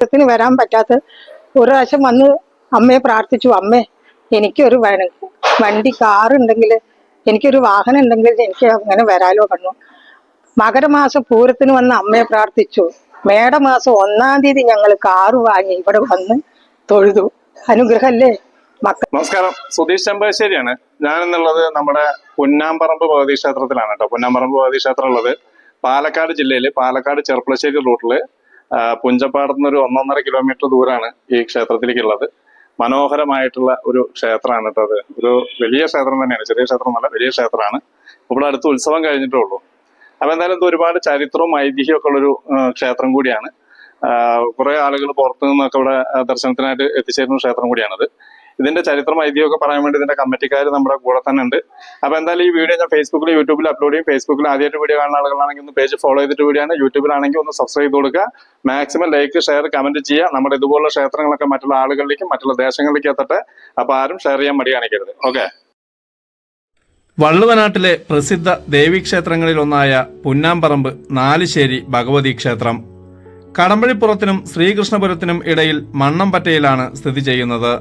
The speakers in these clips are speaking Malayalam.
ത്തിന് വരാൻ പറ്റാത്ത ഒരു പ്രാവശ്യം വന്ന് അമ്മയെ പ്രാർത്ഥിച്ചു അമ്മേ എനിക്കൊരു വണ്ടി കാറുണ്ടെങ്കിൽ എനിക്കൊരു വാഹനം ഉണ്ടെങ്കിൽ എനിക്ക് അങ്ങനെ വരാലോ കണ്ണു മകരമാസം പൂരത്തിന് വന്ന് അമ്മയെ പ്രാർത്ഥിച്ചു. മേടമാസം ഒന്നാം തീയതി ഞങ്ങൾ കാറ് വാങ്ങി ഇവിടെ വന്ന് തൊഴുതു. അനുഗ്രഹല്ലേ? നമസ്കാരം. സുധീഷ് ചെമ്പശ്ശേരിയാണ് ഞാൻ എന്നുള്ളത് നമ്മുടെ പൊന്നാമ്പറമ്പ് ഭഗവതി ക്ഷേത്രത്തിലാണ് കേട്ടോ. പൊന്നാമ്പറമ്പ് ഭഗവതി ക്ഷേത്രം ഉള്ളത് പാലക്കാട് ജില്ലയിൽ പാലക്കാട് ചെർപ്പളശ്ശേരി റൂട്ടിൽ ആ, പുഞ്ചപ്പാടത്ത് നിന്ന് ഒരു ഒന്നൊന്നര കിലോമീറ്റർ ദൂരാണ് ഈ ക്ഷേത്രത്തിലേക്കുള്ളത്. മനോഹരമായിട്ടുള്ള ഒരു ക്ഷേത്രമാണ് കേട്ടോ അത്. ഒരു വലിയ ക്ഷേത്രം തന്നെയാണ്. ചെറിയ ക്ഷേത്രം എന്നല്ല വലിയ ക്ഷേത്രമാണ്. ഇവിടെ അടുത്ത് ഉത്സവം കഴിഞ്ഞിട്ടേ ഉള്ളൂ. അപ്പൊ എന്തായാലും ഇത് ഒരുപാട് ചരിത്രവും ഐതിഹ്യവും ഒക്കെ ഉള്ളൊരു ക്ഷേത്രം കൂടിയാണ്. കുറേ ആളുകൾ പുറത്തു നിന്നൊക്കെ ഇവിടെ ദർശനത്തിനായിട്ട് എത്തിച്ചേരുന്ന ക്ഷേത്രം കൂടിയാണിത്. ഇതിന്റെ ചരിത്രം ഐതിഹ്യമൊക്കെ പറയാൻ വേണ്ടി ഇതിന്റെ കമ്മിറ്റിക്കാർ നമ്മുടെ കൂടെ തന്നെ ഉണ്ട്. അപ്പൊ എന്തായാലും ഈ വീഡിയോ ഞാൻ ഫേസ്ബുക്കിൽ യൂട്യൂബിൽ അപ്ലോഡ് ചെയ്യും. ഫേസ്ബുക്കിൽ ആദ്യമായിട്ട് വീഡിയോ കാണുന്ന ആളുകളാണെങ്കിൽ ഒന്ന് പേജ് ഫോളോ ചെയ്തിട്ട് വീഡിയോ ആണ്. യൂട്യൂബിലാണെങ്കിൽ ഒന്ന് സബ്സ്ക്രൈബ് ചെയ്ത് കൊടുക്കുക. മാക്സിമം ലൈക്ക് ഷെയർ കമന്റ് ചെയ്യുക. നമ്മുടെ ഇതുപോലുള്ള ക്ഷേത്രങ്ങളൊക്കെ മറ്റുള്ള ആളുകളിലേക്കും മറ്റുള്ള ദേശങ്ങളിലേക്കും എത്തട്ടെ. അപ്പൊ ആരും ഷെയർ ചെയ്യാൻ മടി കാണിക്കരുത്. ഓക്കെ വള്ളുവനാട്ടിലെ പ്രസിദ്ധ ദേവീക്ഷേത്രങ്ങളിലൊന്നായ പുന്നാമ്പറമ്പ് നാലുശ്ശേരി ഭഗവതി ക്ഷേത്രം. കടമ്പഴിപ്പുറത്തിനും ശ്രീകൃഷ്ണപുരത്തിനും ഇടയിൽ മണ്ണമ്പറ്റയിലാണ് സ്ഥിതി ചെയ്യുന്നത്.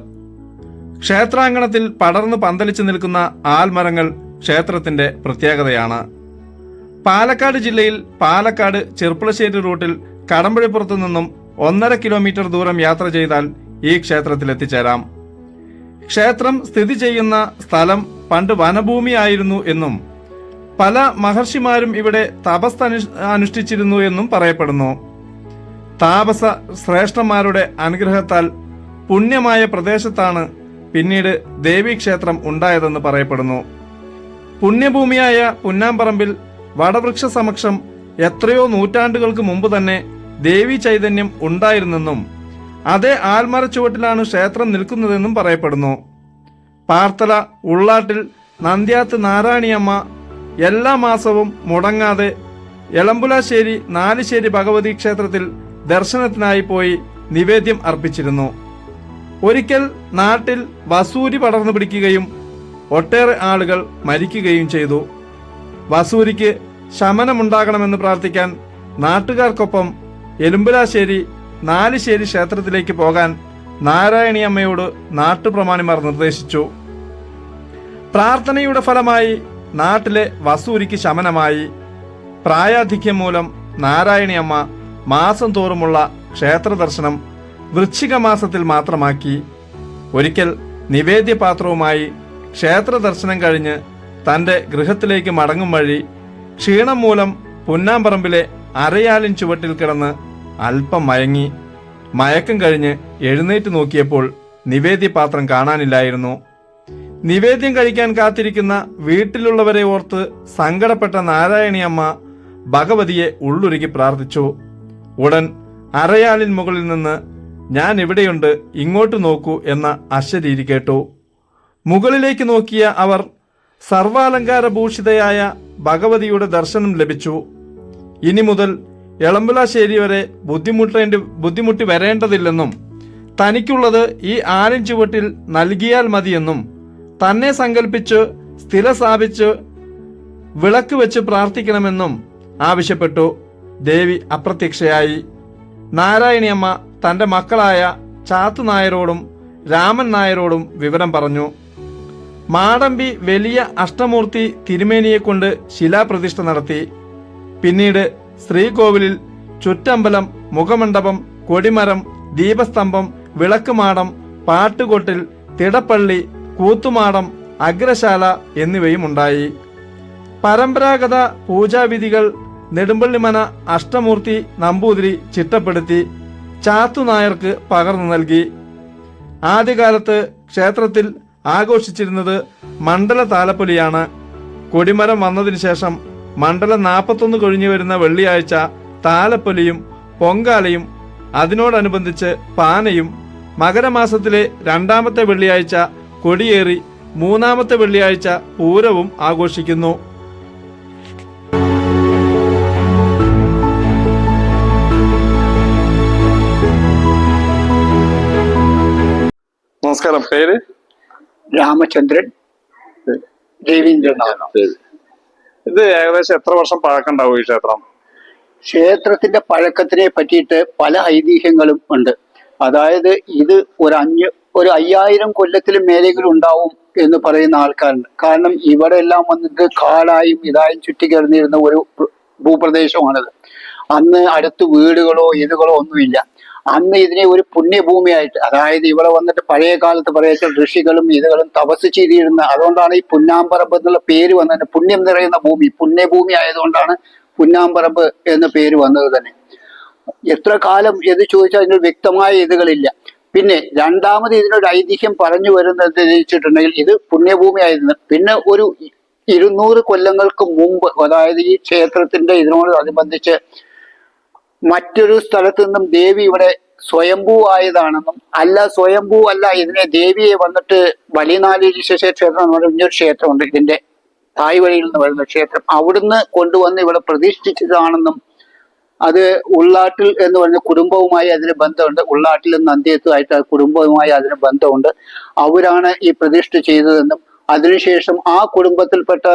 ക്ഷേത്രാങ്കണത്തിൽ പടർന്നു പന്തലിച്ചു നിൽക്കുന്ന ആൽമരങ്ങൾ ക്ഷേത്രത്തിന്റെ പ്രത്യേകതയാണ്. പാലക്കാട് ജില്ലയിൽ പാലക്കാട് ചെർപ്പുളശ്ശേരി റൂട്ടിൽ കടമ്പഴിപ്പുറത്തു നിന്നും ഒന്നര കിലോമീറ്റർ ദൂരം യാത്ര ചെയ്താൽ ഈ ക്ഷേത്രത്തിൽ എത്തിച്ചേരാം. ക്ഷേത്രം സ്ഥിതി ചെയ്യുന്ന സ്ഥലം പണ്ട് വനഭൂമിയായിരുന്നു എന്നും പല മഹർഷിമാരും ഇവിടെ തപസ് അനുഷ്ഠിച്ചിരുന്നു എന്നും പറയപ്പെടുന്നു. താപസ ശ്രേഷ്ഠന്മാരുടെ അനുഗ്രഹത്താൽ പുണ്യമായ പ്രദേശത്താണ് പിന്നീട് ദേവീക്ഷേത്രം ഉണ്ടായതെന്ന് പറയപ്പെടുന്നു. പുണ്യഭൂമിയായ പുന്നാമ്പറമ്പിൽ വടവൃക്ഷ സമക്ഷം എത്രയോ നൂറ്റാണ്ടുകൾക്ക് മുമ്പ് തന്നെ ദേവി ചൈതന്യം ഉണ്ടായിരുന്നെന്നും അതേ ആൽമര ചുവട്ടിലാണ് ക്ഷേത്രം നിൽക്കുന്നതെന്നും പറയപ്പെടുന്നു. പാർത്തല ഉള്ളാട്ടിൽ നന്ദ്യാത്ത് നാരായണിയമ്മ എല്ലാ മാസവും മുടങ്ങാതെ എളമ്പുലാശ്ശേരി നാലുശ്ശേരി ഭഗവതി ക്ഷേത്രത്തിൽ ദർശനത്തിനായി പോയി നിവേദ്യം അർപ്പിച്ചിരുന്നു. ഒരിക്കൽ നാട്ടിൽ വസൂരി പടർന്നു പിടിക്കുകയും ഒട്ടേറെ ആളുകൾ മരിക്കുകയും ചെയ്തു. വസൂരിക്ക് ശമനമുണ്ടാകണമെന്ന് പ്രാർത്ഥിക്കാൻ നാട്ടുകാർക്കൊപ്പം എലുമ്പലാശ്ശേരി നാലുശ്ശേരി ക്ഷേത്രത്തിലേക്ക് പോകാൻ നാരായണിയമ്മയോട് നാട്ടുപ്രമാണിമാർ നിർദ്ദേശിച്ചു. പ്രാർത്ഥനയുടെ ഫലമായി നാട്ടിലെ വസൂരിക്ക് ശമനമായി. പ്രായാധിക്യം മൂലം നാരായണിയമ്മ മാസം തോറുമുള്ള ക്ഷേത്ര ദർശനം വൃശ്ചിക മാസത്തിൽ മാത്രമാക്കി ഒരിക്കൽ നിവേദ്യപാത്രവുമായി ക്ഷേത്ര ദർശനം കഴിഞ്ഞ് തന്റെ ഗൃഹത്തിലേക്ക് മടങ്ങും വഴി ക്ഷീണം മൂലം പുന്നാമ്പറമ്പിലെ അരയാലിൻ ചുവട്ടിൽ കിടന്ന് അല്പം മയങ്ങി മയക്കം കഴിഞ്ഞ് എഴുന്നേറ്റ് നോക്കിയപ്പോൾ നിവേദ്യപാത്രം കാണാനില്ലായിരുന്നു. നിവേദ്യം കഴിക്കാൻ കാത്തിരിക്കുന്ന വീട്ടിലുള്ളവരെ ഓർത്ത് സങ്കടപ്പെട്ട നാരായണിയമ്മ ഭഗവതിയെ ഉള്ളുരുകി പ്രാർത്ഥിച്ചു. ഉടൻ അരയാലിൻ മുകളിൽ നിന്ന് ഞാൻ ഇവിടെയുണ്ട് ഇങ്ങോട്ട് നോക്കൂ എന്ന അശരീരി കേട്ടു. മുകളിലേക്ക് നോക്കിയ അവർ സർവാലങ്കാരഭൂഷിതയായ ഭഗവതിയുടെ ദർശനം ലഭിച്ചു. ഇനി മുതൽ എളമ്പുലാശ്ശേരി വരെ ബുദ്ധിമുട്ടേണ്ടി ബുദ്ധിമുട്ടി വരേണ്ടതില്ലെന്നും തനിക്കുള്ളത് ഈ ആലിൻ ചുവട്ടിൽ നൽകിയാൽ മതിയെന്നും തന്നെ സങ്കല്പിച്ച് സ്ഥിര സ്ഥാപിച്ച് വിളക്ക് വെച്ച് പ്രാർത്ഥിക്കണമെന്നും ആവശ്യപ്പെട്ടു. ദേവി അപ്രത്യക്ഷയായി. നാരായണിയമ്മ തന്റെ മക്കളായ ചാത്തു നായരോടും രാമൻ നായരോടും വിവരം പറഞ്ഞു. മാടമ്പി വലിയ അഷ്ടമൂർത്തി തിരുമേനിയെ കൊണ്ട് ശിലാപ്രതിഷ്ഠ നടത്തി. പിന്നീട് ശ്രീകോവിലിൽ ചുറ്റമ്പലം മുഖമണ്ഡപം കൊടിമരം ദീപസ്തംഭം വിളക്കുമാടം പാട്ടുകൊട്ടിൽ തിടപ്പള്ളി കൂത്തുമാടം അഗ്രശാല എന്നിവയും ഉണ്ടായി പരമ്പരാഗത പൂജാവിധികൾ നെടുമ്പള്ളിമന അഷ്ടമൂർത്തി നമ്പൂതിരി ചിട്ടപ്പെടുത്തി. ചാത്തുനായർക്ക് പകർന്നു നൽകി. ആദ്യകാലത്ത് ക്ഷേത്രത്തിൽ ആഘോഷിച്ചിരുന്നത് മണ്ഡല താലപ്പൊലിയാണ്. കൊടിമരം വന്നതിന് ശേഷം മണ്ഡലം നാൽപ്പത്തൊന്ന് കൊഴിഞ്ഞു വരുന്ന വെള്ളിയാഴ്ച താലപ്പൊലിയും പൊങ്കാലയും അതിനോടനുബന്ധിച്ച് പാനയും മകരമാസത്തിലെ രണ്ടാമത്തെ വെള്ളിയാഴ്ച കൊടിയേറി മൂന്നാമത്തെ വെള്ളിയാഴ്ച പൂരവും ആഘോഷിക്കുന്നു. നമസ്കാരം. പേര്? രാമചന്ദ്രൻ. രവീന്ദ്രനാഥ് ഇത് ഏകദേശം എത്ര വർഷം പഴക്കമുണ്ടാവും ഈ ക്ഷേത്രം? ക്ഷേത്രത്തിന്റെ പഴക്കത്തിനെ പറ്റിയിട്ട് പല ഐതിഹ്യങ്ങളും ഉണ്ട്. അതായത് ഇത് ഒരു അഞ്ഞ് ഒരു അയ്യായിരം കൊല്ലത്തിലും മേലെങ്കിലും ഉണ്ടാവും എന്ന് പറയുന്ന ആൾക്കാരുണ്ട്. കാരണം ഇവിടെ എല്ലാം വന്നിട്ട് കാടായും ഇതായും ചുറ്റിക്കിടന്നിരുന്ന ഒരു ഭൂപ്രദേശമാണിത്. അന്ന് അടുത്ത് വീടുകളോ ഇതുകളോ ഒന്നുമില്ല. അന്ന് ഇതിനെ ഒരു പുണ്യഭൂമിയായിട്ട് അതായത് ഇവിടെ വന്നിട്ട് പഴയ കാലത്ത് പറയുക ഋഷികളും ഇതുകളും തപസ് ചെയ്തിരുന്ന അതുകൊണ്ടാണ് ഈ പുന്നാമ്പറമ്പ് എന്നുള്ള പേര് വന്നത്. പുണ്യം നിറയുന്ന ഭൂമി പുണ്യഭൂമി ആയതുകൊണ്ടാണ് പുന്നാമ്പറമ്പ് എന്ന പേര് വന്നത് തന്നെ. എത്ര കാലം എന്ന് ചോദിച്ചാൽ അതിന് വ്യക്തമായ ഇതുകളില്ല. പിന്നെ രണ്ടാമത് ഇതിനൊരു ഐതിഹ്യം പറഞ്ഞു വരുന്നത് വെച്ചിട്ടുണ്ടെങ്കിൽ ഇത് പുണ്യഭൂമി ആയിരുന്നു. പിന്നെ ഒരു ഇരുന്നൂറ് കൊല്ലങ്ങൾക്ക് മുമ്പ് അതായത് ഈ ക്ഷേത്രത്തിന്റെ ഇതിനോട് അനുബന്ധിച്ച് മറ്റൊരു സ്ഥലത്തു നിന്നും ദേവി ഇവിടെ സ്വയംഭൂ ആയതാണെന്നും അല്ല സ്വയംഭൂ അല്ല ഇതിനെ ദേവിയെ വന്നിട്ട് വലിയനാലീശ്വര ക്ഷേത്രം എന്ന് പറഞ്ഞ ഒരു ക്ഷേത്രമുണ്ട്. ഇതിന്റെ തായ് വഴിയിൽ നിന്ന് വരുന്ന ക്ഷേത്രം. അവിടുന്ന് കൊണ്ടുവന്ന് ഇവിടെ പ്രതിഷ്ഠിച്ചതാണെന്നും അത് ഉള്ളാട്ടിൽ എന്ന് പറഞ്ഞ കുടുംബവുമായി അതിന് ബന്ധമുണ്ട്. ഉള്ളാട്ടിലും നന്ദിയത്തുമായിട്ട് കുടുംബവുമായി അതിന് ബന്ധമുണ്ട്. അവരാണ് ഈ പ്രതിഷ്ഠ ചെയ്തതെന്നും അതിനുശേഷം ആ കുടുംബത്തിൽപ്പെട്ട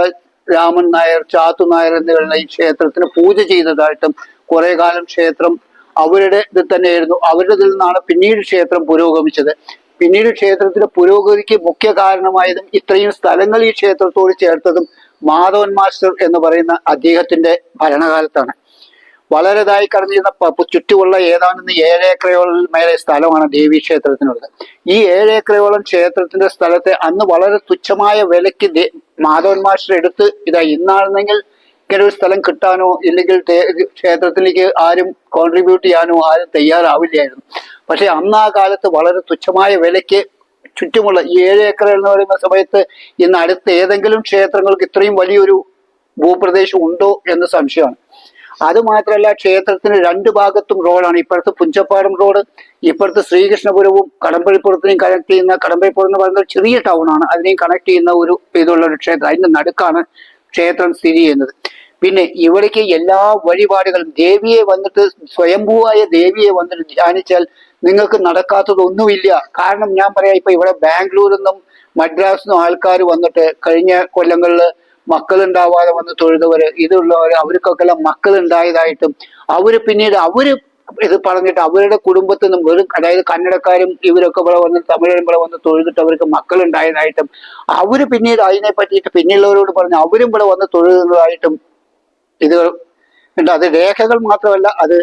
രാമൻ നായർ ചാത്തു നായർ എന്നിവരുടെ ഈ ക്ഷേത്രത്തിന് പൂജ ചെയ്തതായിട്ടും കുറെ കാലം ക്ഷേത്രം അവരുടെ ഇത് തന്നെയായിരുന്നു. അവരുടെ ഇതിൽ നിന്നാണ് പിന്നീട് ക്ഷേത്രം പുരോഗമിച്ചത്. പിന്നീട് ക്ഷേത്രത്തിന്റെ പുരോഗതിക്ക് മുഖ്യ കാരണമായതും ഇത്രയും സ്ഥലങ്ങൾ ഈ ക്ഷേത്രത്തോട് ചേർത്തതും മാധവൻ മാസ്റ്റർ എന്ന് പറയുന്ന അദ്ദേഹത്തിന്റെ ഭരണകാലത്താണ്. വളരെതായി കടന്നിരുന്ന ചുറ്റുമുള്ള ഏതാണ്ട് ഏഴ് ഏക്കറയോളം മേലെ സ്ഥലമാണ് ദേവീ ക്ഷേത്രത്തിനുള്ളത്. ഈ ഏഴ് ഏക്കറയോളം ക്ഷേത്രത്തിന്റെ സ്ഥലത്തെ അന്ന് വളരെ തുച്ഛമായ വിലയ്ക്ക് മാധവൻ മാസ്റ്റർ എടുത്ത് ഇതാ ഇന്നാണെന്നെങ്കിൽ ഒരു സ്ഥലം കിട്ടാനോ ഇല്ലെങ്കിൽ ക്ഷേത്രത്തിലേക്ക് ആരും കോൺട്രിബ്യൂട്ട് ചെയ്യാനോ ആരും തയ്യാറാവില്ലായിരുന്നു. പക്ഷെ അന്ന് ആ കാലത്ത് വളരെ തുച്ഛമായ വിലയ്ക്ക് ചുറ്റുമുള്ള ഏഴ് ഏക്കർ എന്ന് പറയുന്ന സമയത്ത് ഇന്ന് അടുത്ത ഏതെങ്കിലും ക്ഷേത്രങ്ങൾക്ക് ഇത്രയും വലിയൊരു ഭൂപ്രദേശം ഉണ്ടോ എന്ന് സംശയമാണ്. അത് മാത്രമല്ല ക്ഷേത്രത്തിന് രണ്ട് ഭാഗത്തും റോഡാണ്. ഇപ്പുറത്ത് പുഞ്ചപ്പാടം റോഡ് ഇപ്പുറത്ത് ശ്രീകൃഷ്ണപുരവും കടമ്പഴിപ്പുറത്തിനെയും കണക്ട് ചെയ്യുന്ന കടമ്പഴിപ്പുറം എന്ന് പറയുന്ന ചെറിയ ടൗൺ ആണ്. അതിനെയും കണക്ട് ചെയ്യുന്ന ഒരു ഇതുള്ള ഒരു ക്ഷേത്രം. അതിന്റെ നടുക്കാണ് ക്ഷേത്രം സ്ഥിതി ചെയ്യുന്നത്. പിന്നെ ഇവിടേക്ക് എല്ലാ വഴിപാടുകളും ദേവിയെ വന്നിട്ട് സ്വയംഭൂവായ ദേവിയെ വന്നിട്ട് ധ്യാനിച്ചാൽ നിങ്ങൾക്ക് നടക്കാത്തതൊന്നുമില്ല കാരണം ഞാൻ പറയാം ഇപ്പൊ ഇവിടെ ബാംഗ്ലൂരിൽ നിന്നും മദ്രാസിൽ നിന്നും ആൾക്കാർ വന്നിട്ട് കഴിഞ്ഞ കൊല്ലങ്ങളിൽ മക്കളുണ്ടാവാതെ വന്ന് തൊഴുതവര് ഇതുള്ളവർ അവർക്കൊക്കെ മക്കൾ ഉണ്ടായതായിട്ടും അവർ പിന്നീട് അവർ ഇത് പറഞ്ഞിട്ട് അവരുടെ കുടുംബത്തിൽ നിന്നും വെറും അതായത് കന്നഡക്കാരും ഇവരൊക്കെ ഇവിടെ വന്ന് തമിഴരും ഇവിടെ വന്ന് തൊഴുതിട്ട് അവർക്ക് മക്കൾ ഉണ്ടായതായിട്ടും അവർ പിന്നീട് അതിനെ പറ്റിയിട്ട് പിന്നെയുള്ളവരോട് പറഞ്ഞ് അവരും ഇവിടെ വന്ന് തൊഴുതുന്നതായിട്ടും ഇത് ഉണ്ട്. അത് രേഖകൾ മാത്രമല്ല അത്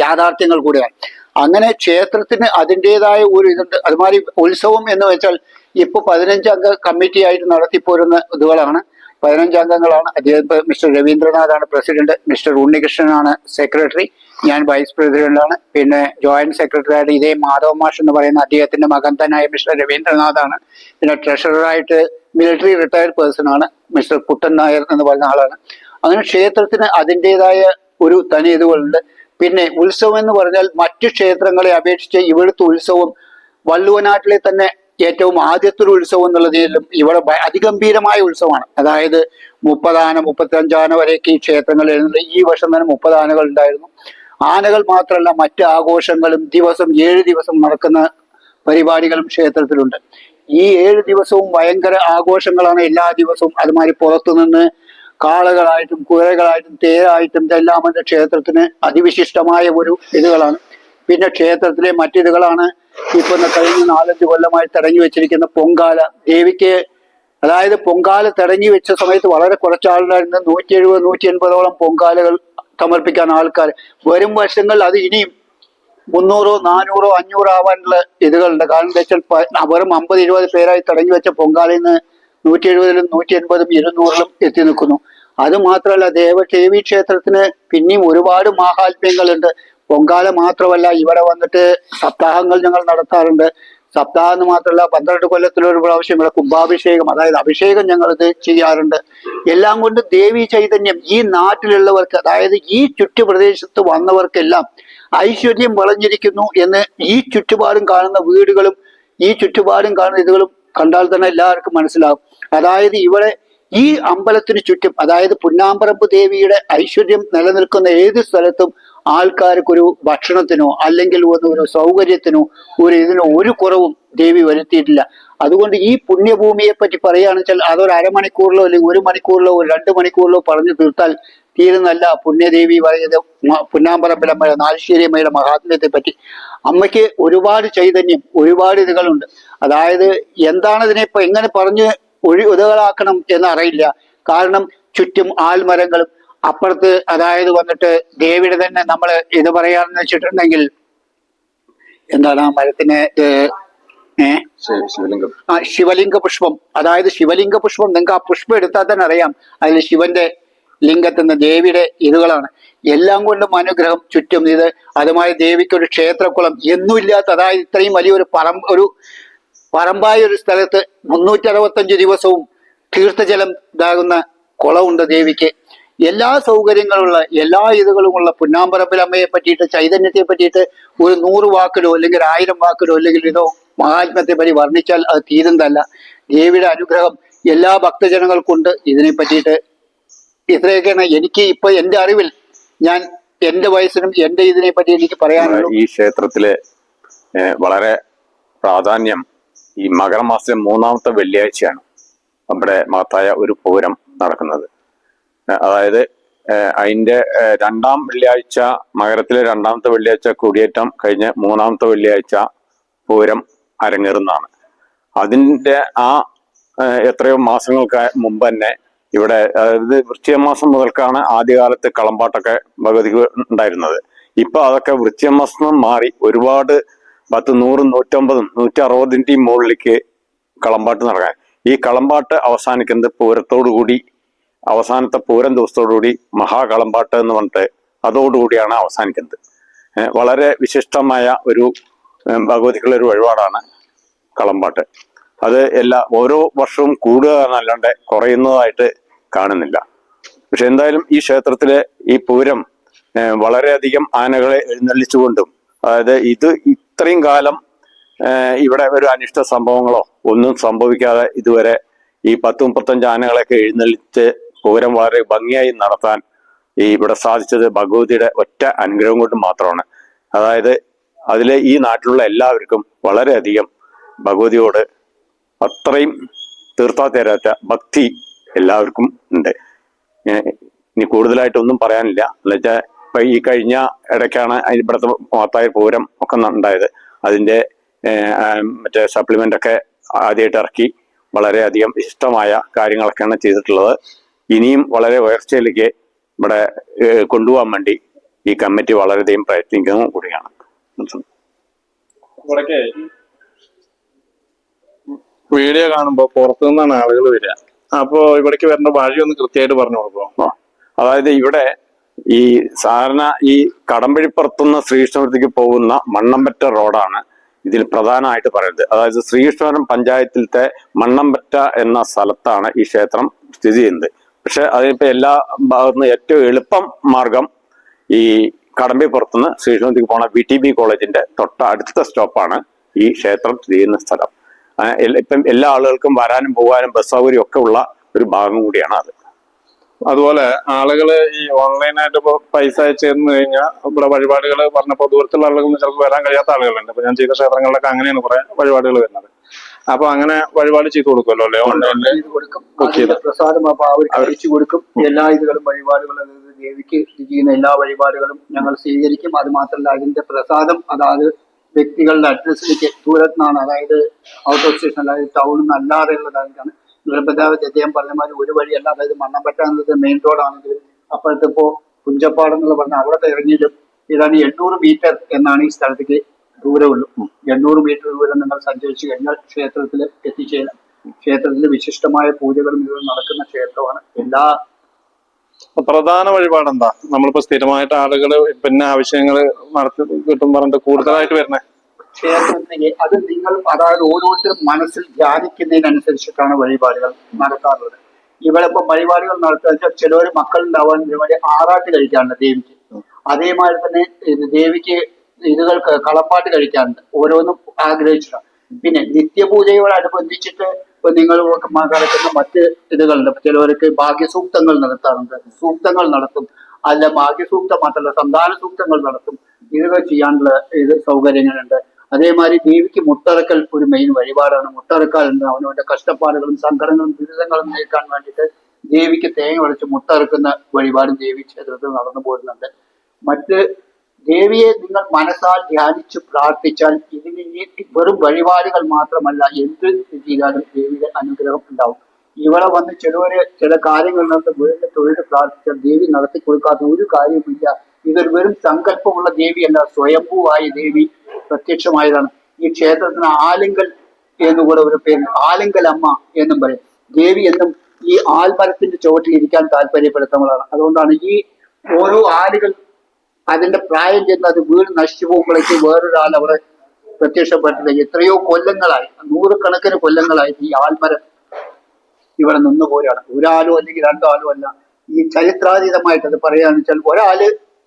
യാഥാർത്ഥ്യങ്ങൾ കൂടിയാണ്. അങ്ങനെ ക്ഷേത്രത്തിന് അതിന്റെതായ ഒരു ഇതുണ്ട്. അതുമാതിരി ഉത്സവം എന്ന് വെച്ചാൽ ഇപ്പൊ പതിനഞ്ചംഗ കമ്മിറ്റി ആയിട്ട് നടത്തിപ്പോരുന്ന ഇതുകളാണ്. പതിനഞ്ചംഗങ്ങളാണ്. അദ്ദേഹം മിസ്റ്റർ രവീന്ദ്രനാഥാണ് പ്രസിഡന്റ് മിസ്റ്റർ ഉണ്ണികൃഷ്ണനാണ് സെക്രട്ടറി ഞാൻ വൈസ് പ്രസിഡന്റാണ്. പിന്നെ ജോയിന്റ് സെക്രട്ടറി ആയിട്ട് ഇതേ മാധവ മാഷ് എന്ന് പറയുന്ന അദ്ദേഹത്തിന്റെ മകൻ തന്നെയായ മിസ്റ്റർ രവീന്ദ്രനാഥാണ്. പിന്നെ ട്രഷററായിട്ട് മിലിറ്ററി റിട്ടയർഡ് പേഴ്സൺ ആണ് മിസ്റ്റർ കുട്ടൻ നായർ എന്ന് പറയുന്ന ആളാണ്. അങ്ങനെ ക്ഷേത്രത്തിന് അതിന്റെതായ ഒരു തനി ഇതുകളുണ്ട്. പിന്നെ ഉത്സവം എന്ന് പറഞ്ഞാൽ മറ്റു ക്ഷേത്രങ്ങളെ അപേക്ഷിച്ച് ഇവിടുത്തെ ഉത്സവം വള്ളുവനാട്ടിലെ തന്നെ ഏറ്റവും ആദ്യത്തെ ഒരു ഉത്സവം എന്നുള്ളതിലും ഇവിടെ അതിഗംഭീരമായ ഉത്സവമാണ്. അതായത് മുപ്പതാന മുപ്പത്തഞ്ചാന വരെയൊക്കെ ഈ ക്ഷേത്രങ്ങളിൽ. ഈ വർഷം തന്നെ മുപ്പത് ആനകൾ ഉണ്ടായിരുന്നു. ആനകൾ മാത്രമല്ല മറ്റ് ആഘോഷങ്ങളും ദിവസം ഏഴ് ദിവസം നടക്കുന്ന പരിപാടികളും ക്ഷേത്രത്തിലുണ്ട്. ഈ ഏഴ് ദിവസവും ഭയങ്കര ആഘോഷങ്ങളാണ് എല്ലാ ദിവസവും അതുമാതിരി പുറത്തുനിന്ന് കാളകളായിട്ടും കുതിരകളായിട്ടും തേരായിട്ടും ഇതെല്ലാം എന്റെ ക്ഷേത്രത്തിന് അതിവിശിഷ്ടമായ ഒരു ഇതുകളാണ്. പിന്നെ ക്ഷേത്രത്തിലെ മറ്റിതുകളാണ് ഇപ്പൊ കഴിഞ്ഞ നാലഞ്ച് കൊല്ലമായി തടഞ്ഞു വെച്ചിരിക്കുന്ന പൊങ്കാല. ദേവിക്ക് അതായത് പൊങ്കാല തടഞ്ഞു വെച്ച സമയത്ത് വളരെ കുറച്ച് ആളുണ്ടായിരുന്നു നൂറ്റി എഴുപത് നൂറ്റി എൺപതോളം പൊങ്കാലകൾ സമർപ്പിക്കാൻ ആൾക്കാർ. വരും വർഷങ്ങളിൽ അത് ഇനിയും മുന്നൂറോ നാനൂറോ അഞ്ഞൂറോ ആവാനുള്ള ഇതുകളുണ്ട്. കാരണം എന്താ വെച്ചാൽ വെറും അമ്പത് ഇരുപത് പേരായി തടഞ്ഞു വെച്ച പൊങ്കാലയിൽ നിന്ന് നൂറ്റി എഴുപതിലും നൂറ്റി എൺപതും ഇരുന്നൂറിലും എത്തി നിൽക്കുന്നു. അത് മാത്രമല്ല ദേവ ദേവി ക്ഷേത്രത്തിന് പിന്നെയും ഒരുപാട് മാഹാത്മ്യങ്ങളുണ്ട്. പൊങ്കാല മാത്രമല്ല ഇവിടെ വന്നിട്ട് സപ്താഹങ്ങൾ ഞങ്ങൾ നടത്താറുണ്ട്. സപ്താഹം എന്ന് മാത്രമല്ല പന്ത്രണ്ട് കൊല്ലത്തിലൊരു പ്രാവശ്യം ഇവിടെ കുംഭാഭിഷേകം അതായത് അഭിഷേകം ഞങ്ങൾ ഇത് ചെയ്യാറുണ്ട്. എല്ലാം കൊണ്ട് ദേവി ചൈതന്യം ഈ നാട്ടിലുള്ളവർക്ക് അതായത് ഈ ചുറ്റുപ്രദേശത്ത് വന്നവർക്കെല്ലാം ഐശ്വര്യം വളഞ്ഞിരിക്കുന്നു എന്ന് ഈ ചുറ്റുപാടും കാണുന്ന വീടുകളും ഈ ചുറ്റുപാടും കാണുന്ന ഇതുകളും കണ്ടാൽ തന്നെ എല്ലാവർക്കും മനസ്സിലാവും. അതായത് ഇവിടെ ഈ അമ്പലത്തിന് ചുറ്റും അതായത് പുന്നാമ്പറമ്പ് ദേവിയുടെ ഐശ്വര്യം നിലനിൽക്കുന്ന ഏത് സ്ഥലത്തും ആൾക്കാർക്കൊരു ഭക്ഷണത്തിനോ അല്ലെങ്കിൽ ഒരു സൗകര്യത്തിനോ ഒരു ഇതിനോ ഒരു കുറവും ദേവി വരുത്തിയിട്ടില്ല. അതുകൊണ്ട് ഈ പുണ്യഭൂമിയെ പറ്റി പറയുകയാണെന്ന് വെച്ചാൽ അതൊരു അരമണിക്കൂറിലോ അല്ലെങ്കിൽ ഒരു മണിക്കൂറിലോ ഒരു രണ്ട് മണിക്കൂറിലോ പറഞ്ഞു തീർത്താൽ തീരുന്നല്ല. പുണ്യദേവി പറയുന്നത് പുന്നാമ്പറമ്പിലമ്മയുടെ നാലുശ്ശേരിയമ്മയുടെ മഹാത്മ്യത്തെ പറ്റി. അമ്മയ്ക്ക് ഒരുപാട് ചൈതന്യം ഒരുപാട് ഇതുകളുണ്ട്. അതായത് എന്താണ് ഇതിനെ ഇപ്പൊ എങ്ങനെ പറഞ്ഞ് ഒഴി ഉതകളാക്കണം എന്നറിയില്ല. കാരണം ചുറ്റും ആൽമരങ്ങളും അപ്പുറത്ത് അതായത് വന്നിട്ട് ദേവിയുടെ തന്നെ നമ്മൾ ഇത് പറയാന്ന് വെച്ചിട്ടുണ്ടെങ്കിൽ എന്താണ് ആ മരത്തിന് ആ ശിവലിംഗ പുഷ്പം. അതായത് ശിവലിംഗ പുഷ്പം നിങ്ങൾക്ക് ആ പുഷ്പം എടുത്താൽ തന്നെ അറിയാം. അതിൽ ശിവന്റെ ലിംഗത്തിന് ദേവിയുടെ ഇതുകളാണ്. എല്ലാം കൊണ്ടും അനുഗ്രഹം ചുറ്റും. ഇത് അതുമായി ദേവിക്ക് ഒരു ക്ഷേത്രക്കുളം. എന്നുമില്ലാത്ത അതായത് ഇത്രയും വലിയൊരു പറമ്പ് ഒരു പറമ്പായ ഒരു സ്ഥലത്ത് മുന്നൂറ്റി അറുപത്തഞ്ച് ദിവസവും തീർത്ഥജലം ഇതാകുന്ന കുളമുണ്ട് ദേവിക്ക്. എല്ലാ സൗകര്യങ്ങളുള്ള എല്ലാ ഇതുകളുമുള്ള പുന്നാമ്പറമ്പിലമ്മയെ പറ്റിയിട്ട് ചൈതന്യത്തെ പറ്റിയിട്ട് ഒരു നൂറ് വാക്കിലോ അല്ലെങ്കിൽ ആയിരം വാക്കിലോ അല്ലെങ്കിൽ ഇതോ മഹാത്മ്യത്തെ പറ്റി വർണിച്ചാൽ അത് തീരുന്നതല്ല. ദേവിയുടെ അനുഗ്രഹം എല്ലാ ഭക്തജനങ്ങൾക്കുണ്ട്. ഇതിനെ പറ്റിയിട്ട് ഇത്രയൊക്കെയാണ് എനിക്ക് ഇപ്പൊ എന്റെ അറിവിൽ ഞാൻ എന്റെ വയസ്സിനും എന്റെ ഇതിനെ പറ്റി എനിക്ക് പറയാനുള്ളൂ. ഈ ക്ഷേത്രത്തിലെ വളരെ പ്രാധാന്യം ഈ മകരമാസത്തിലെ മൂന്നാമത്തെ വെള്ളിയാഴ്ചയാണ് നമ്മുടെ മഹത്തായ ഒരു പൂരം നടക്കുന്നത്. അതായത് അതിന്റെ രണ്ടാം വെള്ളിയാഴ്ച മകരത്തിലെ രണ്ടാമത്തെ വെള്ളിയാഴ്ച കുടിയേറ്റം കഴിഞ്ഞ് മൂന്നാമത്തെ വെള്ളിയാഴ്ച പൂരം അരങ്ങേറുന്നതാണ്. അതിന്റെ ആ എത്രയോ മാസങ്ങൾക്ക് മുമ്പ് തന്നെ ഇവിടെ അതായത് വൃശ്ചിക മാസം മുതൽക്കാണ് ആദ്യകാലത്ത് കളമ്പാട്ടൊക്കെ ഭഗവതിക്ക് ഉണ്ടായിരുന്നത്. ഇപ്പൊ അതൊക്കെ വൃശ്ചിക മാസം മാറി ഒരുപാട് പത്ത് നൂറും നൂറ്റമ്പതും നൂറ്റി അറുപതിന്റെയും മുകളിലേക്ക് കളമ്പാട്ട് നടക്കാൻ. ഈ കളമ്പാട്ട് അവസാനിക്കുന്നത് പൂരത്തോടുകൂടി അവസാനത്തെ പൂരം ദിവസത്തോടുകൂടി മഹാകളമ്പാട്ട് എന്ന് പറഞ്ഞിട്ട് അതോടുകൂടിയാണ് അവസാനിക്കുന്നത്. വളരെ വിശിഷ്ടമായ ഒരു ഭഗവതിക്കുള്ള ഒരു വഴിപാടാണ് കളമ്പാട്ട്. അത് എല്ലാ ഓരോ വർഷവും കൂടുക എന്നല്ലാണ്ട് കുറയുന്നതായിട്ട് കാണുന്നില്ല. പക്ഷെ എന്തായാലും ഈ ക്ഷേത്രത്തിലെ ഈ പൂരം വളരെയധികം ആനകളെ എഴുന്നള്ളിച്ചുകൊണ്ടും അതായത് ഇത് ഇത്രയും കാലം ഇവിടെ ഒരു അനിഷ്ട സംഭവങ്ങളോ ഒന്നും സംഭവിക്കാതെ ഇതുവരെ ഈ പത്ത് മുപ്പത്തഞ്ച് ആനകളെയൊക്കെ എഴുന്നള്ളിച്ച് പൂരം വളരെ ഭംഗിയായി നടത്താൻ ഈ ഇവിടെ സാധിച്ചത് ഭഗവതിയുടെ ഒറ്റ അനുഗ്രഹം കൊണ്ട് മാത്രമാണ്. അതായത് അതിലെ ഈ നാട്ടിലുള്ള എല്ലാവർക്കും വളരെയധികം ഭഗവതിയോട് അത്രയും തീർത്താ ഭക്തി എല്ലാവർക്കും ഉണ്ട്. ഇനി കൂടുതലായിട്ടൊന്നും പറയാനില്ല. എന്നുവെച്ചാൽ ഈ കഴിഞ്ഞ ഇടയ്ക്കാണ് ഇവിടുത്തെ മഹത്തായ പൂരം ഒക്കെ ഉണ്ടായത്. അതിന്റെ മറ്റേ സപ്ലിമെന്റ് ഒക്കെ ആദ്യമായിട്ട് ഇറക്കി വളരെയധികം ഇഷ്ടമായ കാര്യങ്ങളൊക്കെയാണ് ചെയ്തിട്ടുള്ളത്. ഇനിയും വളരെ ഉയർച്ചയിലേക്ക് ഇവിടെ കൊണ്ടുപോകാൻ വേണ്ടി ഈ കമ്മിറ്റി വളരെയധികം പ്രയത്നിക്കുന്നതും കൂടിയാണ്. വീഡിയോ കാണുമ്പോൾ പുറത്തു നിന്നാണ് ആളുകൾ വരിക. അപ്പോ ഇവിടേക്ക് വരേണ്ട വഴി ഒന്ന് കൃത്യമായിട്ട് പറഞ്ഞു കൊടുക്കുമോ. അതായത് ഇവിടെ ഈ സാധാരണ ഈ കടമ്പഴിപ്പുറത്തുനിന്ന് ശ്രീകൃഷ്ണപുരത്തേക്ക് പോകുന്ന മണ്ണമ്പറ്റ റോഡാണ് ഇതിൽ പ്രധാനമായിട്ട് പറയുന്നത്. അതായത് ശ്രീകൃഷ്ണപുരം പഞ്ചായത്തിലത്തെ മണ്ണമ്പറ്റ എന്ന സ്ഥലത്താണ് ഈ ക്ഷേത്രം സ്ഥിതി ചെയ്യുന്നത്. പക്ഷെ അതിനിപ്പോ എല്ലാ ഭാഗത്തുനിന്ന് ഏറ്റവും എളുപ്പം മാർഗം ഈ കടമ്പിപ്പുറത്തുനിന്ന് ശ്രീകൃഷ്ണപുരത്തേക്ക് പോണ വി ടി ബി കോളേജിന്റെ തൊട്ട അടുത്ത സ്റ്റോപ്പാണ് ഈ ക്ഷേത്രം സ്ഥിതി ചെയ്യുന്ന സ്ഥലം. ഇപ്പം എല്ലാ ആളുകൾക്കും വരാനും പോകാനും ബസ് സൗകര്യം ഒക്കെ ഉള്ള ഒരു ഭാഗം കൂടിയാണ് അത്. അതുപോലെ ആളുകൾ ഈ ഓൺലൈനായിട്ട് ഇപ്പൊ പൈസ അയച്ചു തന്നു കഴിഞ്ഞാൽ ഇവിടെ വഴിപാടുകൾ പറഞ്ഞപ്പോൾ ദൂരത്തുള്ള ആളുകൾ ചിലപ്പോൾ വരാൻ കഴിയാത്ത ആളുകളുണ്ട്. അപ്പൊ ഞാൻ ചെയ്ത ക്ഷേത്രങ്ങളിലൊക്കെ അങ്ങനെയാണ് കുറെ വഴിപാടുകൾ വരുന്നത്. അപ്പൊ അങ്ങനെ വഴിപാട് ചെയ്തു കൊടുക്കുമല്ലോ അല്ലേ ഓൺലൈനിൽ ബുക്ക് ചെയ്ത്. പ്രസാദം അപ്പൊ അവർക്ക് അയച്ചു കൊടുക്കും. എല്ലാ ഇതുകളും വഴിപാടുകളും ദേവിക്ക് ചെയ്യുന്ന എല്ലാ വഴിപാടുകളും ഞങ്ങൾ സ്വീകരിക്കും. അത് മാത്രമല്ല അതിന്റെ പ്രസാദം അതായത് വ്യക്തികളുടെ അഡ്രസ്സിലേക്ക് ദൂരത്ത് നിന്നാണ് അതായത് ഔട്ട് ഓഫ് സ്റ്റേഷൻ അതായത് ടൗണിൽ നിന്ന് അല്ലാതെ ദുരബദ്ധാവത്ത് അദ്ദേഹം പറഞ്ഞ മാതിരി ഒരു വഴിയല്ല. അതായത് മണ്ണമ്പറ്റ എന്നത് മെയിൻ റോഡാണെങ്കിൽ അപ്പോഴത്തെ ഇപ്പോ കുഞ്ചപ്പാട് എന്നുള്ള പറഞ്ഞ അവിടെ ഇറങ്ങിയിട്ടും ഏതാണ്ട് എണ്ണൂറ് മീറ്റർ എന്നാണ് ഈ സ്ഥലത്തേക്ക് ദൂരമുള്ളൂ. എണ്ണൂറ് മീറ്റർ ദൂരം നിങ്ങൾ സഞ്ചരിച്ചു കഴിഞ്ഞാൽ ക്ഷേത്രത്തിൽ എത്തിച്ചേരാം. ക്ഷേത്രത്തിൽ വിശിഷ്ടമായ പൂജകളും ഇതും നടക്കുന്ന ക്ഷേത്രമാണ്. എല്ലാ പ്രധാന വഴിപാടെന്താ? നമ്മളിപ്പോ സ്ഥിരമായിട്ട് ആളുകൾ പിന്നെ ആവശ്യങ്ങൾ നടത്തി കിട്ടും പറഞ്ഞിട്ട് കൂടുതലായിട്ട് വരുന്നേ ക്ഷേത്രത്തിലേക്ക് അത് നിങ്ങൾ അതായത് ഓരോരുത്തരും മനസ്സിൽ ധ്യാനിക്കുന്നതിനനുസരിച്ചിട്ടാണ് വഴിപാടുകൾ നടത്താറുള്ളത് ഇവിടെ ഇപ്പൊ വഴിപാടുകൾ നടത്തുക ചിലവർ മക്കളുണ്ടാവാൻ വേണ്ടി ആറാട്ട് കഴിക്കാറുണ്ട് ദേവിക്ക്. അതേമാതിരി തന്നെ ദേവിക്ക് ഇതുകൾക്ക് കളപ്പാട്ട് കഴിക്കാറുണ്ട്. ഓരോന്നും ആഗ്രഹിച്ചിട്ടാണ് പിന്നെ നിത്യപൂജയോടനുബന്ധിച്ചിട്ട് ഇപ്പൊ നിങ്ങൾ നടക്കുന്ന മറ്റ് ഇതുകളുണ്ട്. ചിലവർക്ക് ഭാഗ്യസൂക്തങ്ങൾ നടത്താറുണ്ട്. സൂക്തങ്ങൾ നടത്തും. അല്ല ഭാഗ്യസൂക്തം മാത്രമല്ല സന്താന സൂക്തങ്ങൾ നടത്തും. ഇതൊക്കെ ചെയ്യാനുള്ള ഇത് സൗകര്യങ്ങളുണ്ട്. അതേമാതിരി ദേവിക്ക് മുട്ടറക്കൽ ഒരു മെയിൻ വഴിപാടാണ്. മുട്ടറക്കാലുണ്ട്. അവനവന്റെ കഷ്ടപ്പാടുകളും സങ്കടങ്ങളും ദുരിതങ്ങളും നീക്കാൻ വേണ്ടിയിട്ട് ദേവിക്ക് തേങ്ങ ഉടച്ച് മുട്ടറക്കുന്ന വഴിപാടും ദേവി ക്ഷേത്രത്തിൽ നടന്നു പോരുന്നുണ്ട്. മറ്റ് ദേവിയെ നിങ്ങൾ മനസ്സാൽ ധ്യാനിച്ച് പ്രാർത്ഥിച്ചാൽ ഇതിന് വെറും വഴിപാടുകൾ മാത്രമല്ല എന്ത് ചെയ്താലും ദേവിയുടെ അനുഗ്രഹം ഉണ്ടാവും. ഇവിടെ വന്ന് ചിലവര് ചില കാര്യങ്ങളിനകത്ത് വീടിന്റെ തൊഴിൽ പ്രാർത്ഥിച്ചാൽ ദേവി നടത്തി കൊടുക്കാത്ത ഒരു കാര്യമില്ല ഇതൊരു വെറും സങ്കല്പമുള്ള ദേവിയല്ല സ്വയംഭൂവായ ദേവി പ്രത്യക്ഷമായതാണ്. ഈ ക്ഷേത്രത്തിന് ആലിങ്കൽ എന്നുകൂടെ ഒരു പേര് ആലിങ്കൽ അമ്മ എന്നും പറയും. ദേവി എന്നും ഈ ആൽമരത്തിന്റെ ചുവട്ടിൽ ഇരിക്കാൻ താല്പര്യപ്പെടുത്തുന്നതാണ് അതുകൊണ്ടാണ് ഈ ഓരോ ആലുകൾ അതിന്റെ പ്രായം ചെന്ന് അത് വീട് നശിച്ചു പോകുമ്പോഴേക്ക് വേറൊരാൾ അവിടെ പ്രത്യക്ഷപ്പെട്ടില്ല. എത്രയോ കൊല്ലങ്ങളായി നൂറുകണക്കിന് കൊല്ലങ്ങളായി ഈ ആൽമരം ഇവിടെ നിന്ന് പോരാണ്. ഒരാളോ അല്ലെങ്കിൽ രണ്ടാളോ അല്ല. ഈ ചരിത്രാതീതമായിട്ട് അത് പറയുകയാണെന്ന് വെച്ചാൽ ഒരാൾ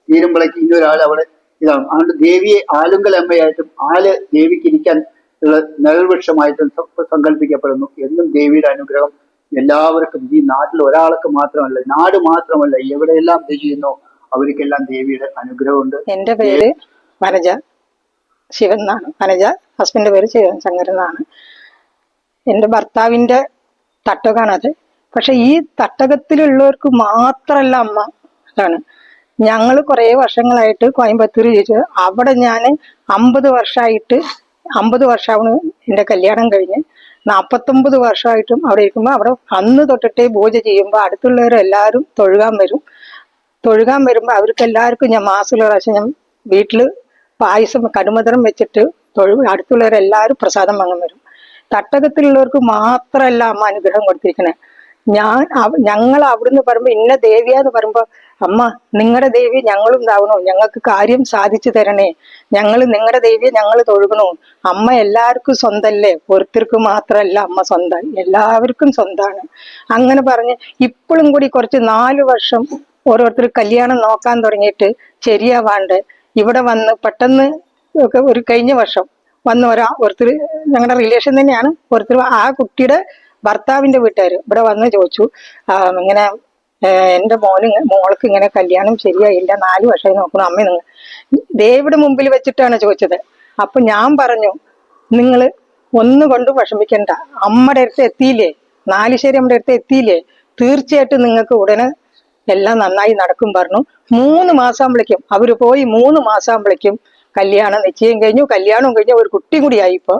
തീരുമ്പോഴേക്ക് ഇന്നൊരാൾ അവിടെ ഇതാണ്. അതുകൊണ്ട് ദേവിയെ ആലുങ്കലമ്മയായിട്ടും ആൽ ദേവിക്ക് ഇരിക്കാൻ ഉള്ള നിഴൽവൃക്ഷമായിട്ടും സങ്കല്പിക്കപ്പെടുന്നു. എന്നും ദേവിയുടെ അനുഗ്രഹം എല്ലാവർക്കും. ഈ നാട്ടിൽ ഒരാൾക്ക് മാത്രമല്ല നാട് മാത്രമല്ല എവിടെയെല്ലാം ഇത് ചെയ്യുന്നോ അവർക്കെല്ലാം ദേവിയുടെ അനുഗ്രഹമുണ്ട്. എന്റെ പേര് വനജ ശിവൻ എന്നാണ്. വനജ ഹസ്ബൻഡ് പേര് ശിവൻ ശങ്കരൻ എന്നാണ്. എന്റെ ഭർത്താവിന്റെ തട്ടകമാണത്. പക്ഷെ ഈ തട്ടകത്തിലുള്ളവർക്ക് മാത്രല്ല അമ്മ. ഇതാണ് ഞങ്ങൾ കുറേ വർഷങ്ങളായിട്ട് കോയമ്പത്തൂർ ചോദിച്ചു അവിടെ ഞാൻ അമ്പത് വർഷമായിട്ട് അമ്പത് വർഷമാണ് എന്റെ കല്യാണം കഴിഞ്ഞ്. നാൽപ്പത്തൊമ്പത് വർഷമായിട്ടും അവിടെ ഇരിക്കുമ്പോൾ അവിടെ അന്ന് തൊട്ടിട്ടേ പൂജ ചെയ്യുമ്പോൾ അടുത്തുള്ളവരെല്ലാവരും തൊഴുകാൻ വരും. തൊഴുകാൻ വരുമ്പോൾ അവർക്ക് എല്ലാവർക്കും ഞാൻ മാസമുള്ള പ്രാവശ്യം ഞാൻ വീട്ടിൽ പായസം കടുമധുരം വെച്ചിട്ട് തൊഴു അടുത്തുള്ളവരെല്ലാവരും പ്രസാദം വാങ്ങാൻ വരും. തട്ടകത്തിലുള്ളവർക്ക് മാത്രമല്ല അമ്മ അനുഗ്രഹം കൊടുത്തിരിക്കണേ. ഞാൻ ഞങ്ങൾ അവിടുന്ന് പറയുമ്പോൾ ഇന്ന ദേവിയാന്ന് പറയുമ്പോൾ അമ്മ നിങ്ങളുടെ ദേവി ഞങ്ങളും ഇതാവണോ ഞങ്ങൾക്ക് കാര്യം സാധിച്ചു തരണേ. ഞങ്ങൾ നിങ്ങളുടെ ദേവിയെ ഞങ്ങൾ തൊഴുകണോ. അമ്മ എല്ലാവർക്കും സ്വന്തമല്ലേ ഒരുത്തർക്ക് മാത്രമല്ല അമ്മ സ്വന്തം. എല്ലാവർക്കും സ്വന്തമാണ് അങ്ങനെ പറഞ്ഞ് ഇപ്പോഴും കൂടി കുറച്ച് നാല് വർഷം ഓരോരുത്തർ കല്യാണം നോക്കാൻ തുടങ്ങിയിട്ട് ശരിയാവാണ്ട് ഇവിടെ വന്ന് പെട്ടെന്ന് ഒരു കഴിഞ്ഞ വർഷം വന്ന് ഒരാ ഒരുത്തർ ഞങ്ങളുടെ റിലേഷൻ തന്നെയാണ്. ഒരുത്തർ ആ കുട്ടിയുടെ ഭർത്താവിന്റെ വീട്ടുകാർ ഇവിടെ വന്ന് ചോദിച്ചു ഇങ്ങനെ എന്റെ മോന് മോൾക്ക് ഇങ്ങനെ കല്യാണം ശരിയായില്ല നാല് വർഷമായി നോക്കണം അമ്മ നിങ്ങൾ ദേവിയുടെ മുമ്പിൽ വെച്ചിട്ടാണ് ചോദിച്ചത്. അപ്പൊ ഞാൻ പറഞ്ഞു നിങ്ങൾ ഒന്നുകൊണ്ട് വിഷമിക്കണ്ട അമ്മയുടെ അടുത്ത് എത്തിയില്ലേ നാലുശ്ശേരി അമ്മയുടെ അടുത്ത് എത്തിയില്ലേ തീർച്ചയായിട്ടും നിങ്ങൾക്ക് ഉടനെ എല്ലാം നന്നായി നടക്കും പറഞ്ഞു. മൂന്ന് മാസം വിളിക്കും അവർ പോയി മൂന്ന് മാസമാകുമ്പോഴേക്കും കല്യാണം നിശ്ചയം കഴിഞ്ഞു. കല്യാണവും കഴിഞ്ഞു ഒരു കുട്ടി കൂടിയായി ഇപ്പൊ.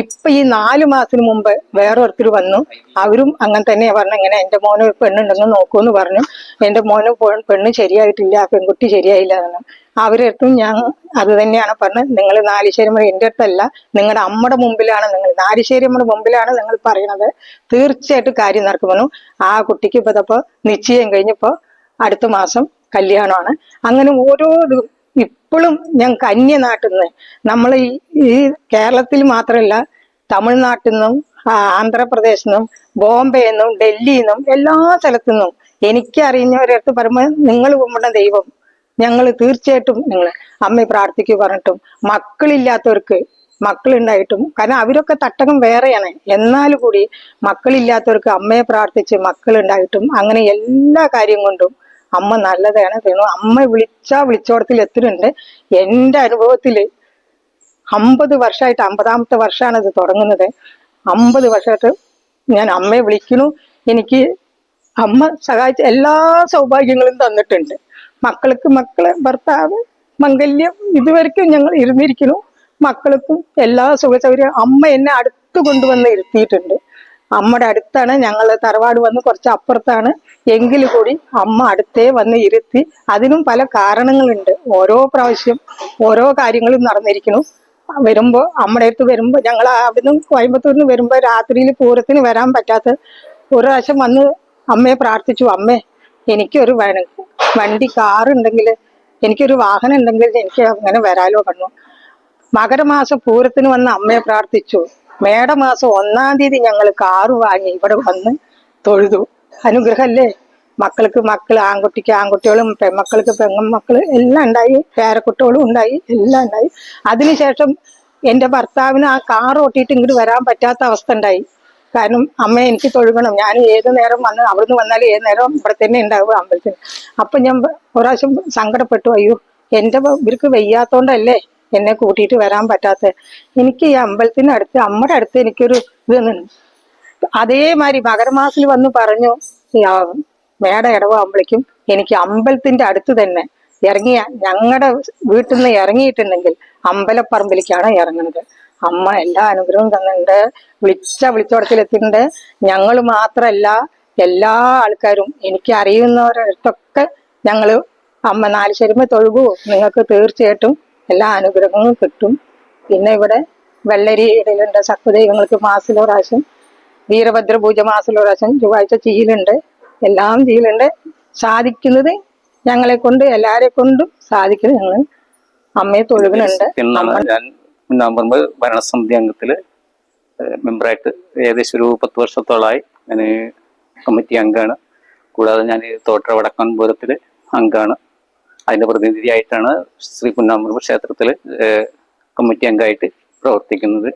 ഇപ്പൊ ഈ നാല് മാസത്തിന് മുമ്പ് വേറൊരുത്തർ വന്നു. അവരും അങ്ങനെ തന്നെയാ പറഞ്ഞു. ഇങ്ങനെ എന്റെ മോന് പെണ്ണുണ്ടെന്ന് നോക്കൂന്ന് പറഞ്ഞു. എന്റെ മോന് പെണ്ണ് ശരിയായിട്ടില്ല പെൺകുട്ടി ശരിയായില്ല എന്ന്. അവരടുത്തും ഞാൻ അത് തന്നെയാണ് പറഞ്ഞത് നിങ്ങൾ നാലിശ്ശേരി മുറി എന്റെ അടുത്തല്ല. നിങ്ങളുടെ അമ്മയുടെ മുമ്പിലാണ് നിങ്ങൾ നാലിശ്ശേരി അമ്മയുടെ മുമ്പിലാണ് നിങ്ങൾ പറയണത്. തീർച്ചയായിട്ടും കാര്യം നടക്കുമെന്നു ആ കുട്ടിക്ക് ഇപ്പൊ നിശ്ചയം കഴിഞ്ഞപ്പോ അടുത്ത മാസം കല്യാണമാണ്. അങ്ങനെ ഓരോ ഇപ്പോഴും ഞാൻ കന്യനാട്ടിൽ നിന്ന് നമ്മൾ ഈ കേരളത്തിൽ മാത്രമല്ല തമിഴ്നാട്ടിൽ നിന്നും ആന്ധ്രാപ്രദേശിൽ നിന്നും ബോംബെ നിന്നും ഡൽഹിയിൽ നിന്നും എല്ലാ സ്ഥലത്തു നിന്നും എനിക്ക് അറിയുന്നവരടുത്ത് പറയുമ്പോൾ നിങ്ങൾ കുമ്പിടുന്ന ദൈവം. ഞങ്ങൾ തീർച്ചയായിട്ടും നിങ്ങൾ അമ്മയെ പ്രാർത്ഥിക്കൂ പറഞ്ഞിട്ടും മക്കളില്ലാത്തവർക്ക് മക്കളുണ്ടായിട്ടും കാരണം അവരൊക്കെ തട്ടകം വേറെയാണ്. എന്നാൽ കൂടി മക്കളില്ലാത്തവർക്ക് അമ്മയെ പ്രാർത്ഥിച്ച് മക്കളുണ്ടായിട്ടും അങ്ങനെ എല്ലാ കാര്യം കൊണ്ടും അമ്മ നല്ലതാണ് വേണു അമ്മ വിളിച്ചാ വിളിച്ചോടത്തിൽ എത്തുന്നുണ്ട്. എന്റെ അനുഭവത്തിൽ അമ്പത് വർഷമായിട്ട് അമ്പതാമത്തെ വർഷമാണ് ഇത് തുടങ്ങുന്നത്. അമ്പത് വർഷമായിട്ട് ഞാൻ അമ്മയെ വിളിക്കുന്നു. എനിക്ക് അമ്മ സഹായിച്ച എല്ലാ സൗഭാഗ്യങ്ങളും തന്നിട്ടുണ്ട്. മക്കൾക്ക് മക്കളെ ഭർത്താവ് മംഗല്യം ഇതുവരെക്കും ഞങ്ങൾ ഇരുന്നിരിക്കുന്നു. മക്കൾക്കും എല്ലാ സുഖ സൗകര്യം അമ്മ എന്നെ അടുത്ത് കൊണ്ടുവന്ന് ഇരുത്തിയിട്ടുണ്ട്. അമ്മയുടെ അടുത്താണ്. ഞങ്ങൾ തറവാട് വന്ന് കുറച്ച് അപ്പുറത്താണ്. എങ്കിൽ കൂടി അമ്മ അടുത്തേ വന്ന് ഇരുത്തി അതിനും പല കാരണങ്ങളുണ്ട്. ഓരോ പ്രാവശ്യം ഓരോ കാര്യങ്ങളും നടന്നിരിക്കുന്നു. വരുമ്പോൾ അമ്മയുടെ അടുത്ത് വരുമ്പോ ഞങ്ങൾ അവിടുന്ന് കോയമ്പത്തൂരിന് വരുമ്പോ രാത്രിയിൽ പൂരത്തിന് വരാൻ പറ്റാത്ത ഒരു പ്രാവശ്യം വന്ന് അമ്മയെ പ്രാർത്ഥിച്ചു. അമ്മേ എനിക്കൊരു വണ്ടി കാറുണ്ടെങ്കിൽ എനിക്കൊരു വാഹനം ഉണ്ടെങ്കിൽ എനിക്ക് അങ്ങനെ വരാലോ കണ്ണു. മകരമാസ പൂരത്തിന് വന്ന് അമ്മയെ പ്രാർത്ഥിച്ചു. മേടമാസം ഒന്നാം തീയതി ഞങ്ങൾ കാറ് വാങ്ങി ഇവിടെ വന്ന് തൊഴുതു. അനുഗ്രഹല്ലേ? മക്കൾക്ക് മക്കൾ ആൺകുട്ടിക്ക് ആൺകുട്ടികളും പെൺമക്കൾക്ക് പെൺമക്കൾ എല്ലാം ഉണ്ടായി. പേരക്കുട്ടികളും ഉണ്ടായി എല്ലാം ഉണ്ടായി. അതിനുശേഷം എന്റെ ഭർത്താവിന് ആ കാർ ഓട്ടിയിട്ട് ഇങ്ങോട്ട് വരാൻ പറ്റാത്ത അവസ്ഥ ഉണ്ടായി. കാരണം അമ്മ എനിക്ക് തൊഴുകണം. ഞാൻ ഏത് നേരം വന്ന് അവിടുന്ന് വന്നാൽ ഏത് നേരം ഇവിടെ തന്നെ ഉണ്ടാവും അമ്പലത്തിൽ. അപ്പൊ ഞാൻ ഒരാശം സങ്കടപ്പെട്ടു. അയ്യോ എന്റെ ഇവർക്ക് വയ്യാത്തോണ്ടല്ലേ? എന്നെ കൂട്ടിയിട്ട് വരാൻ പറ്റാത്ത. എനിക്ക് ഈ അമ്പലത്തിനടുത്ത് അമ്മയുടെ അടുത്ത് എനിക്കൊരു ഇത് അതേമാതിരി മകരമാസിൽ വന്ന് പറഞ്ഞു മേട ഇടവാകുമ്പോഴേക്കും എനിക്ക് അമ്പലത്തിന്റെ അടുത്ത് തന്നെ ഇറങ്ങിയ ഞങ്ങളുടെ വീട്ടിൽ നിന്ന് ഇറങ്ങിയിട്ടുണ്ടെങ്കിൽ അമ്പലപ്പറമ്പിലേക്കാണ് ഇറങ്ങുന്നത്. അമ്മ എല്ലാ അനുഗ്രഹവും തന്നിട്ടുണ്ട്. വിളിച്ച വിളിച്ചോടത്തിലെത്തിയിട്ടുണ്ട്. ഞങ്ങൾ മാത്രമല്ല എല്ലാ ആൾക്കാരും എനിക്ക് അറിയുന്നവരടുത്തൊക്കെ ഞങ്ങൾ അമ്മ നാല് ശരിമ തൊഴുകൂ. നിങ്ങൾക്ക് തീർച്ചയായിട്ടും എല്ലാ അനുഗ്രഹങ്ങളും കിട്ടും. പിന്നെ ഇവിടെ വെള്ളരി ഇടയിലുണ്ട് സത്വദൈവങ്ങൾക്ക് മാസത്തിലോ പ്രാവശ്യം വീരഭദ്ര പൂജ മാസത്തിലോ പ്രാവശ്യം ചൊവ്വാഴ്ച ചെയ്യലുണ്ട്. എല്ലാം ചെയ്യലുണ്ട്. സാധിക്കുന്നത് ഞങ്ങളെ കൊണ്ട് എല്ലാരെ കൊണ്ടും സാധിക്കുന്നത് ഞങ്ങൾ അമ്മയെ തൊഴുകുന്നുണ്ട്. ഞാൻ മുന്നാമ്പറമ്പ് ഭരണസമിതി അംഗത്തിൽ മെമ്പറായിട്ട് ഏകദേശം ഒരു പത്ത് വർഷത്തോളമായി ഞാൻ കമ്മിറ്റി അംഗമാണ് കൂടാതെ ഞാൻ തോട്ട വടക്കൻ പൂരത്തിൽ അംഗമാണ് അതിന്റെ പ്രതിനിധിയായിട്ടാണ് ശ്രീ പുന്നാമ്പറമ്പ് ക്ഷേത്രത്തിൽ കമ്മിറ്റി അംഗമായിട്ട് പ്രവർത്തിക്കുന്നത്.